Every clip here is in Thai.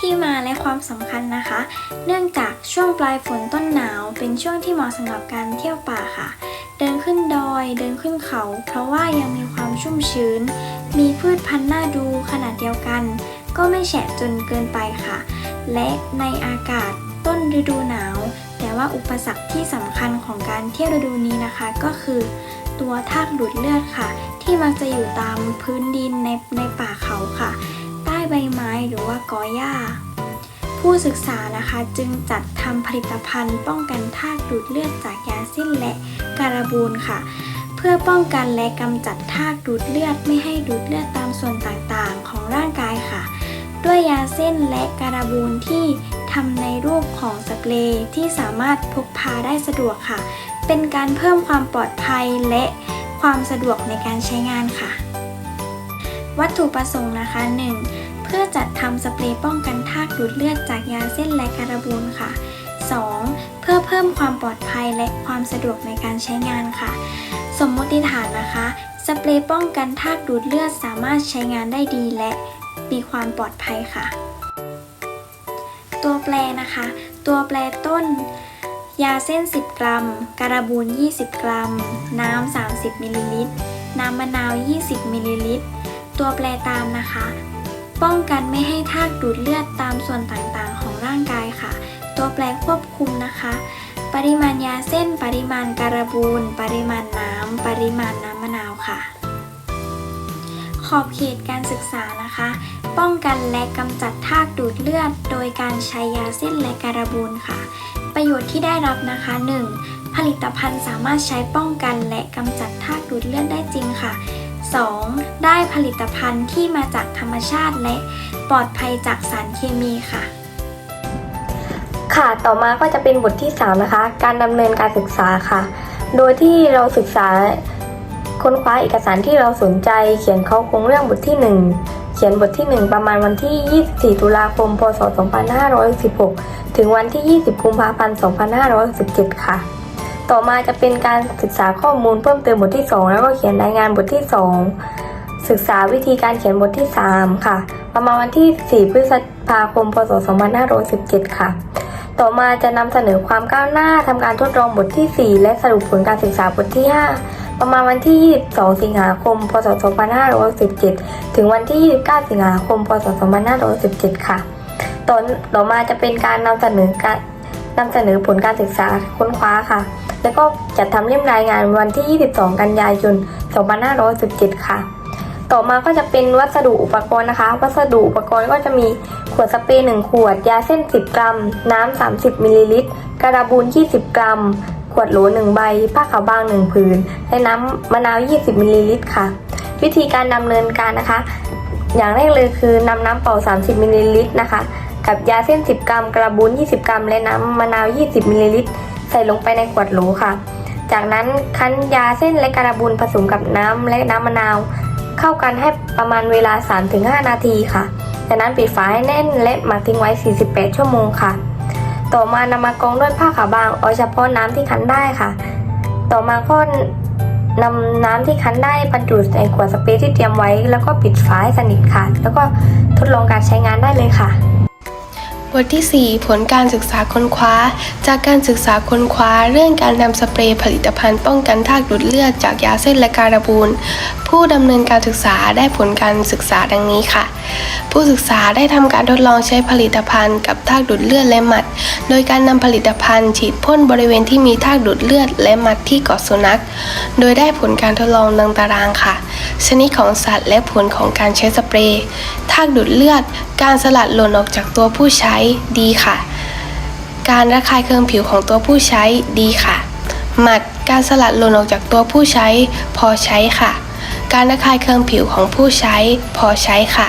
ที่มาและความสำคัญนะคะ เนื่องจากช่วงปลายฝนต้นหนาว เป็นช่วงที่เหมาะสำหรับการเที่ยวป่าค่ะ เดินขึ้นดอย เดินขึ้นเขา เพราะว่ายังมีความชุ่มชื้น มีพืชพันธุ์น่าดูขนาดเดียวกัน ก็ไม่แฉะจนเกินไปค่ะ และในอากาศต้นฤดูหนาว แต่ว่าอุปสรรคที่สำคัญของการเที่ยวฤดูนี้นะคะ ก็คือ ตัวทากดูดเลือดค่ะ ที่มักจะอยู่ตามพื้นดินในในป่าเขาค่ะ ใบไม้หรือว่ากอหญ้า ผู้ศึกษานะคะจึงจัดทำผลิตภัณฑ์ ป้องกันทากดูดเลือดจากยาสิ้นและการบูนค่ะ เพื่อป้องกันและกำจัดทากดูดเลือดไม่ให้ดูดเลือดตามส่วนต่างๆ ของร่างกายค่ะ ด้วยยาเส้นและการบูนที่ทำในรูปของสเปรย์ที่สามารถพกพาได้สะดวกค่ะ เป็นการเพิ่มความปลอดภัยและความสะดวกในการใช้งานค่ะ วัตถุประสงค์นะคะ 1. เพื่อจัดทำสเปรย์ป้องกันทากดูดเลือดจากยาเส้นและการบูนค่ะ 2. เพื่อเพิ่มความปลอดภัยและความสะดวกในการใช้งานค่ะ สมมติฐานนะคะ สเปรย์ป้องกันทากดูดเลือดสามารถใช้งานได้ดีและมีความปลอดภัยค่ะ ตัวแปรนะคะ ตัวแปรต้น ยาเส้น 10 กรัม การบูน 20 กรัม น้ำ 30 มิลลิลิตร น้ำมะนาว 20 มิลลิลิตร ตัวแปรตามนะคะ ป้องกันไม่ให้ทากดูดเลือดตามส่วนต่างๆ ของร่างกายค่ะ ตัวแปรควบคุมนะคะ ปริมาณยาเส้น ปริมาณการบูน ปริมาณน้ำ ปริมาณน้ำมะนาวค่ะ ขอบเขตการศึกษานะคะ ป้องกันและกำจัดทากดูดเลือด โดยการใช้ยาเส้นและการบูนค่ะ ประโยชน์ที่ได้รับนะคะ 1. ผลิตภัณฑ์สามารถใช้ป้องกันและกำจัดทากดูดเลือดได้จริงค่ะ 2. ได้ผลิตภัณฑ์ที่มาจากธรรมชาติและปลอดภัยจากสารเคมีค่ะ ค่ะ ต่อมาก็จะเป็นบทที่ 3 นะคะ การดำเนินการศึกษาค่ะ โดยที่เราศึกษาค้นคว้าเอกสารที่เราสนใจ เขียนเขาโครงเรื่องบทที่ 1 เขียนบทที่ 1 ประมาณวันที่ 24 ตุลาคม พศ 2516 ถึงวันที่ 20 กุมภาพันธ์ 2517 ค่ะ ต่อมาจะเป็นการศึกษาข้อมูลเพิ่มเติมบทที่ 2 แล้วก็เขียนรายงานบทที่ 2 ศึกษาวิธีการเขียนบทที่ 3 ค่ะ ประมาณวันที่ 4 พฤษภาคม พศ 2517 ค่ะ ต่อมาจะนำเสนอความก้าวหน้าทำการทดลองบทที่ 4 และสรุปผลการศึกษาบทที่ 5 ประมาณวันที่ 22 สิงหาคม พศ 2517 ถึงวันที่ 29 สิงหาคม พศ 2517 ค่ะ ต่อต่อมาจะเป็นการนำเสนอการ นำเสนอผลการศึกษาค้นคว้าค่ะ แล้วก็จัดทำเล่มรายงานวันที่ 22 กันยายน 2517 ค่ะ ต่อมาก็จะเป็นวัสดุอุปกรณ์นะคะ วัสดุอุปกรณ์ก็จะมีขวดสเปรย์1ขวด ยาเส้น 10 กรัม น้ำ 30 มิลลิลิตรกระบูน20 กรัม ขวดโหล1ใบ ผ้าขาวบาง 1 ผืน และน้ำมะนาว 20 มิลลิลิตรค่ะ วิธีการดำเนินการนะคะ อย่างแรกเลยคือนำน้ำเปล่า 30 มิลลิลิตรนะคะ กับยาเส้น 10 กรัม กระบูน20 กรัม และน้ำมะนาว 20 มิลลิลิตร ใส่ลงไปในขวดโหลค่ะ จากนั้นคั้นยาเส้นและการบูนผสมกับน้ำและน้ำมะนาว เข้ากันให้ประมาณเวลา 3-5 นาทีค่ะ จากนั้นปิดฝาให้แน่นและหมักทิ้งไว้ 48 ชั่วโมงค่ะ ต่อมานำมากรองด้วยผ้าขาวบางเอาเฉพาะน้ำที่คั้นได้ค่ะ ต่อมาก็นำน้ำที่คั้นได้บรรจุในขวดสเปรย์ที่เตรียมไว้ แล้วก็ปิดฝาให้สนิทค่ะ แล้วก็ทดลองการใช้งานได้เลยค่ะ บทที่ 4 ผลการศึกษาค้นคว้า จากการศึกษาค้นคว้า เรื่องการนำสเปรย์ผลิตภัณฑ์ป้องกันทากดูดเลือดจากยาเส้นและการบูนผู้ดำเนินการศึกษาได้ผลการศึกษาดังนี้ค่ะ ผู้ศึกษาได้ทำการทดลองใช้ผลิตภัณฑ์กับทากดูดเลือดและหมัด โดยการนำผลิตภัณฑ์ฉีดพ่นบริเวณที่มีทากดูดเลือดและหมัดที่เกาะสุนัข โดยได้ผลการทดลองดังตารางค่ะ ชนิดของสัตว์และผลของการใช้สเปรย์ทากดูดเลือด การสลัดหล่นออกจากตัวผู้ใช้ดีค่ะ การระคายเคืองผิวของตัวผู้ใช้ดีค่ะ หมัดการสลัดหล่นออกจากตัวผู้ใช้ พอใช้ค่ะ การระคายเคืองผิวของผู้ใช้ พอใช้ค่ะ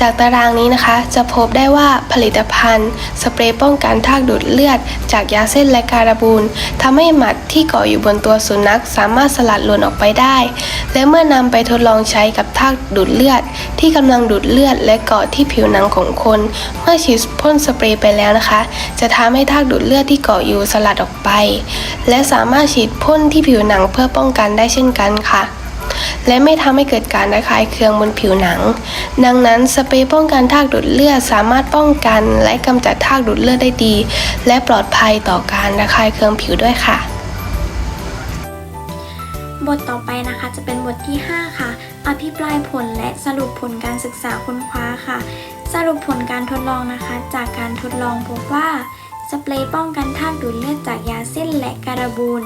จากตารางนี้นะคะจะพบได้ว่าผลิตภัณฑ์ สเปรย์ป้องกันทากดูดเลือด จากยาเส้นและการบูนทำให้หมัดที่เกาะอยู่บนตัวสุนัขสามารถสลัดหล่นออกไปได้ และเมื่อนำไปทดลองใช้กับทากดูดเลือด ที่กำลังดูดเลือดและเกาะที่ผิวหนังของคน เมื่อฉีดพ่นสเปรย์ไปแล้วนะคะ จะทำให้ทากดูดเลือดที่เกาะอยู่สลัดออกไป และสามารถฉีดพ่นที่ผิวหนังเพื่อป้องกันได้เช่นกันค่ะ และไม่ทำให้เกิดการระคายเคืองบนผิวหนัง ดังนั้นสเปรย์ป้องกันทากดูดเลือดสามารถป้องกันและกำจัดทากดูดเลือดได้ดี และปลอดภัยต่อการระคายเคืองผิวด้วยค่ะ บทต่อไปนะคะจะเป็นบทที่ 5 ค่ะ อภิปรายผลและสรุปผลการศึกษาค้นคว้าค่ะ สรุปผลการทดลองนะคะ จากการทดลองพบว่า สเปรย์ป้องกันทากดูดเลือดจากยาเส้นและการบูน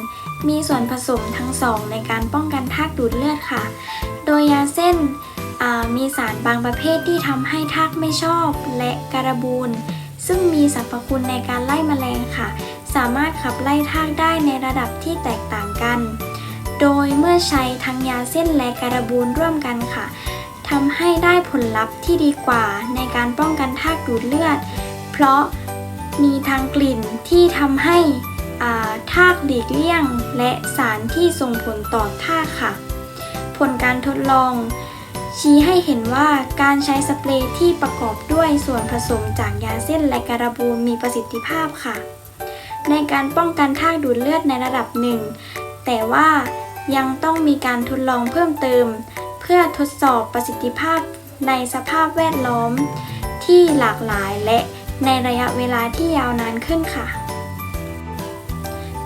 มีส่วนผสมทั้งสองในการป้องกันทากดูดเลือดค่ะ โดยยาเส้นมีสารบางประเภทที่ทำให้ทากไม่ชอบและการบูน ซึ่งมีสรรพคุณในการไล่แมลงค่ะ สามารถขับไล่ทากได้ในระดับที่แตกต่างกัน โดยเมื่อใช้ทั้งยาเส้นและการบูนร่วมกันค่ะทำให้ได้ผลลัพธ์ที่ดีกว่าในการป้องกันทากดูดเลือด เพราะ มีทางกลิ่นที่ทำให้อ่าทากหลีกเลี่ยง และสารที่ส่งผลต่อทากค่ะ ผลการทดลอง ชี้ให้เห็นว่าการใช้สเปรย์ที่ประกอบด้วยส่วนผสมจากยาเส้นและการบูนมีประสิทธิภาพค่ะ ในการป้องกันทากดูดเลือดในระดับหนึ่งแต่ว่ายังต้องมีการทดลองเพิ่มเติม เพื่อทดสอบประสิทธิภาพในสภาพแวดล้อมที่หลากหลายและ ในระยะเวลาที่ยาวนานขึ้นค่ะ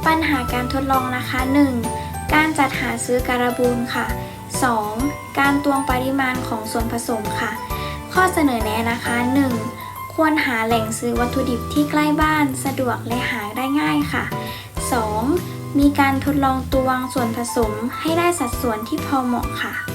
ปัญหาการทดลองนะคะ 1. การจัดหาซื้อการบูนค่ะ 2. การตวงปริมาณของส่วนผสมค่ะ ข้อเสนอแนะนะคะ 1. ควรหาแหล่งซื้อวัตถุดิบที่ใกล้บ้านสะดวกและหาได้ง่ายค่ะ 2. มีการทดลองตวงส่วนผสมให้ได้สัดส่วนที่พอเหมาะค่ะ